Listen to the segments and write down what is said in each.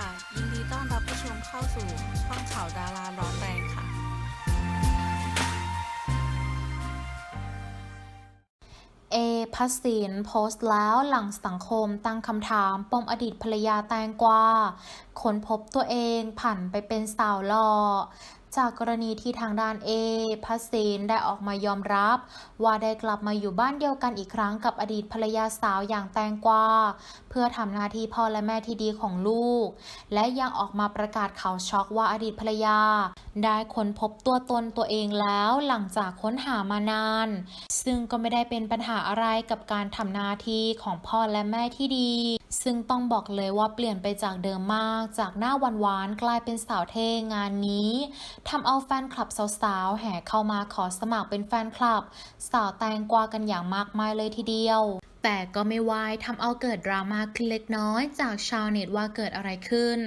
ค่ะ ยินดีต้อนรับผู้ชมเข้าสู่ช่องข่าวดาราร้อนแรงค่ะ เอพัสสินโพสต์แล้วหลังสังคมตั้งคำถามปมอดีตภรรยาแตงกวาค้นพบตัวเองผันไปเป็นสาวหล่อ จากกรณีที่ทางด้านเอพัสศินได้ออกมายอมรับ ว่าได้กลับมาอยู่บ้านเดียวกันอีกครั้งกับอดีตภรรยาสาวอย่างแตงกวาเพื่อทำหน้าที่พ่อและแม่ที่ดีของลูก และยังออกมาประกาศข่าวช็อกว่าอดีตภรรยาได้ค้นพบตัวตนตัวเองแล้วหลังจากค้นหามานาน ซึ่งก็ไม่ได้เป็นปัญหาอะไรกับการทำหน้าที่ของพ่อและแม่ที่ดี ซึ่งต้องบอกเลยว่าเปลี่ยนไปจากเดิมมาก จากหน้าหวานๆกลายเป็นสาวเท่งานนี้ทำเอาแฟนคลับสาวๆแห่เข้ามาขอสมัครเป็นแฟนคลับ สาวแตงกวากันอย่างมากมายเลยทีเดียว แต่ก็ไม่วายทำเอาเกิดดราม่าเล็กน้อยจากชาวเน็ตว่าเกิดอะไรขึ้น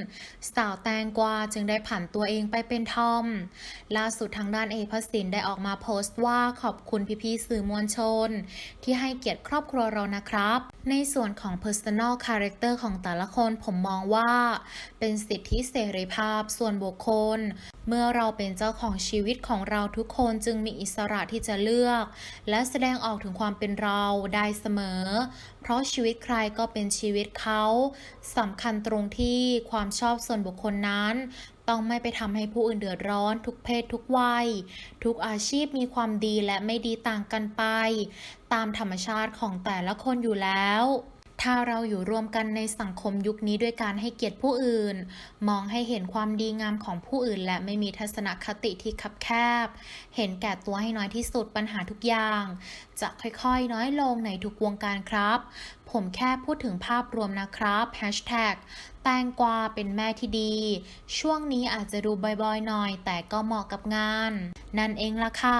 สาวแตงกวาจึงได้ผันตัวเองไปเป็นทอม ล่าสุดทางด้านเอพสินได้ออกมาโพสต์ว่าขอบคุณพี่ๆสื่อมวลชน ที่ให้เกียรติครอบครัวเรานะครับ ในส่วนของ personal character ของแต่ละคนผมมองว่า เป็นสิทธิเสรีภาพส่วนบุคคล เมื่อเราเป็นเจ้าของชีวิตของเราทุกคนจึงมีอิสระที่จะเลือก และแสดงออกถึงความเป็นเราได้เสมอ เพราะชีวิตใครก็เป็นชีวิตเขาสำคัญตรงที่ความชอบส่วนบุคคลนั้น ต้องไม่ไปทำให้ผู้อื่นเดือดร้อน ทุกเพศทุกวัย ทุกอาชีพมีความดีและไม่ดีต่างกันไป ตามธรรมชาติของแต่ละคนอยู่แล้ว ถ้าเราอยู่รวมกันในสังคมยุคนี้ด้วยการให้เกียรติผู้อื่น มองให้เห็นความดีงามของผู้อื่น และไม่มีทัศนคติที่คับแคบ เห็นแก่ตัวให้น้อยที่สุดปัญหาทุกอย่าง จะค่อยๆ น้อยลงในทุกวงการครับ ผมแค่พูดถึงภาพรวมนะครับ Hashtag แตงกวาเป็นแม่ที่ดี ช่วงนี้อาจจะดูบ่อยๆ หน่อย แต่ก็เหมาะกับงาน นั่นเองล่ะค่ะ